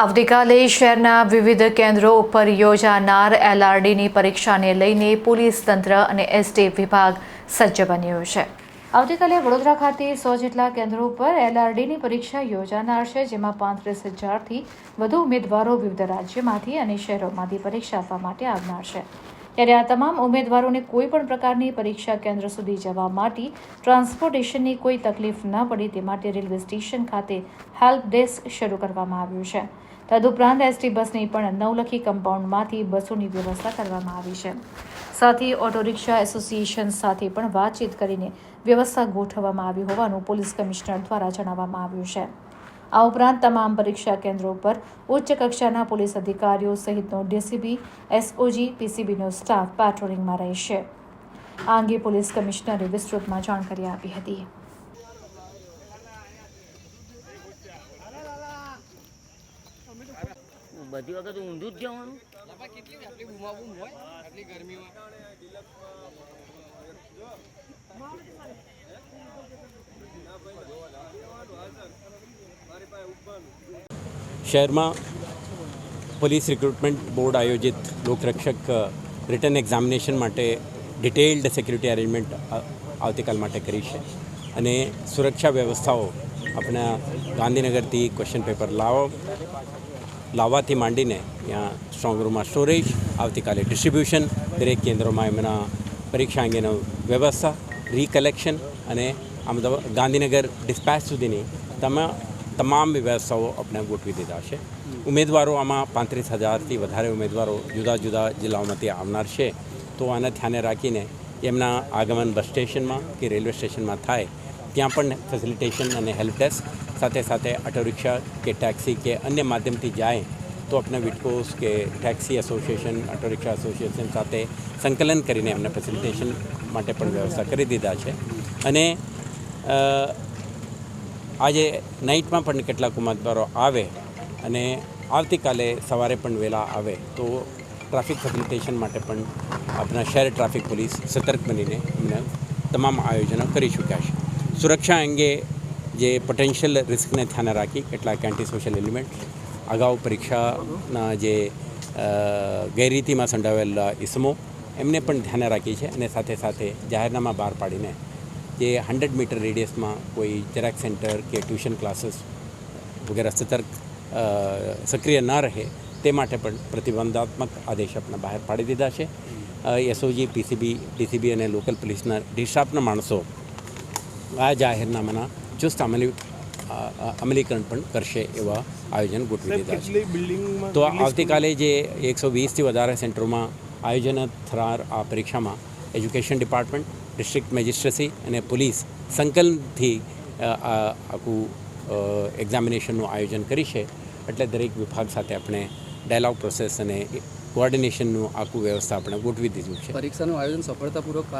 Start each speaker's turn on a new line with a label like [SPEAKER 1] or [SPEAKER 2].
[SPEAKER 1] આવતીકાલે શહેરના વિવિધ કેન્દ્રો ઉપર યોજાનાર એલઆરડીની પરીક્ષાને લઈને પોલીસ તંત્ર અને એસટી વિભાગ સજ્જ બન્યો છે. આવતીકાલે વડોદરા ખાતે સો જેટલા કેન્દ્રો ઉપર એલઆરડીની પરીક્ષા યોજાનાર છે, જેમાં પાંત્રીસ હજારથી વધુ ઉમેદવારો વિવિધ રાજ્યમાંથી અને શહેરોમાંથી પરીક્ષા આપવા માટે આવનાર છે. ત્યારે આ તમામ ઉમેદવારોને કોઈ પણ પ્રકારની પરીક્ષા કેન્દ્ર સુધી જવા માટે ટ્રાન્સપોર્ટેશનની કોઈ તકલીફ ન પડે તે માટે રેલવે સ્ટેશન ખાતે હેલ્પ ડેસ્ક શરૂ કરવામાં આવ્યું છે. તદુપરાંત એસટી બસની પણ નવલખી કમ્પાઉન્ડમાંથી બસોની વ્યવસ્થા કરવામાં આવી છે. સાથે ઓટો રિક્ષા એસોસિએશન સાથે પણ વાતચીત કરીને વ્યવસ્થા ગોઠવવામાં આવી હોવાનું પોલીસ કમિશનર દ્વારા જણાવવામાં આવ્યું છે. આ ઉપરાંત તમામ પરીક્ષા કેન્દ્રો પર ઉચ્ચ કક્ષાના પોલીસ અધિકારીઓ સહિતનો ડીસીબી, એસઓજી, પીસીબીનો સ્ટાફ પેટ્રોલિંગમાં રહેશે. આ અંગે પોલીસ કમિશનરે વિસ્તૃતમાં જાણકારી આપી હતી.
[SPEAKER 2] બધી વખત ઊંધું જ જવાનું.
[SPEAKER 3] શહેરમાં પોલીસ રિક્રુટમેન્ટ બોર્ડ આયોજિત લોકરક્ષક રિટર્ન એક્ઝામિનેશન માટે ડિટેલ્ડ સિક્યુરિટી અરેન્જમેન્ટ આવતીકાલ માટે કરી છે. અને સુરક્ષા વ્યવસ્થાઓ આપણા ગાંધીનગરથી ક્વેશ્ચન પેપર લાવો, લાવવાથી માંડીને ત્યાં સ્ટ્રોંગ રૂમમાં સ્ટોરેજ આવતીકાલે ડિસ્ટ્રીબ્યુશન દરેક કેન્દ્રોમાં એમના પરીક્ષા અંગેનો વ્યવસ્થા રીકલેક્શન અને આમ ગાંધીનગર ડિસ્પેચ સુધીની તમામ તમામ વ્યવસ્થાઓ આપણે ગોઠવી દીધા છે. ઉમેદવારો આમાં પાંત્રીસ હજારથી વધારે ઉમેદવારો જુદા જુદા જિલ્લાઓમાંથી આવનાર છે. તો આને ધ્યાને રાખીને એમના આગમન બસ સ્ટેશનમાં કે રેલવે સ્ટેશનમાં થાય, ત્યાં પણ ફેસિલિટેશન અને હેલ્પ ડેસ્ક સાથે સાથે ઓટો રિક્ષા કે ટેક્સી કે અન્ય માધ્યમથી જાય, તો આપણે વિટકોસ કે taxi association auto rickshaw association સાથે સંકલન કરીને એમને ફેસિલિટેશન માટે પણ વ્યવસ્થા કરી દીધા છે. અને આજે નાઇટમાં પણ કેટલાક ઉમેદવારો આવે અને આવતીકાલે સવારે પણ વહેલા આવે તો ટ્રાફિક ફેસિલિટેશન માટે પણ આપણા શહેર ટ્રાફિક પોલીસ સતર્ક બનીને એમને તમામ આયોજનો કરી ચૂક્યા છે. સુરક્ષા અંગે જે પોટેન્શિયલ રિસ્કને ધ્યાને રાખી કેટલાક એન્ટી સોશિયલ એલિમેન્ટ અગાઉ પરીક્ષાના જે ગેરરીતિમાં સંડાવેલા ઇસમો એમને પણ ધ્યાને રાખી છે અને સાથે સાથે જાહેરનામા બહાર પાડીને જે હંડ્રેડ મીટર રેડિયસમાં કોઈ જરાક સેન્ટર કે ટ્યુશન ક્લાસીસ વગેરે સતર્ક સક્રિય ન રહે તે માટે પણ પ્રતિબંધાત્મક આદેશ આપણે બહાર પાડી દીધા છે. એસઓજી પીસીબી ડીસીબી અને લોકલ પોલીસના ડિસ્ટાફના માણસો આ જાહેરનામાના ચુસ્ત અમલી અમલીકરણ પણ કરશે એવા આયોજન ગોઠવી દીધા છે. તો આવતીકાલે જે એકસો વીસથી વધારે સેન્ટરોમાં આયોજન થનાર આ પરીક્ષામાં એજ્યુકેશન ડિપાર્ટમેન્ટ ડિસ્ટ્રિક્ટ મેજિસ્ટ્રેસી અને પોલીસ સંકલનથી આખું એક્ઝામિનેશનનું આયોજન કરી છે. એટલે દરેક વિભાગ સાથે આપણે ડાયલોગ પ્રોસેસ અને કોઓર્ડિનેશનનું આખું વ્યવસ્થા આપણે ગોઠવી દીધું છે.
[SPEAKER 4] પરીક્ષાનું આયોજન સફળતાપૂર્વક પાર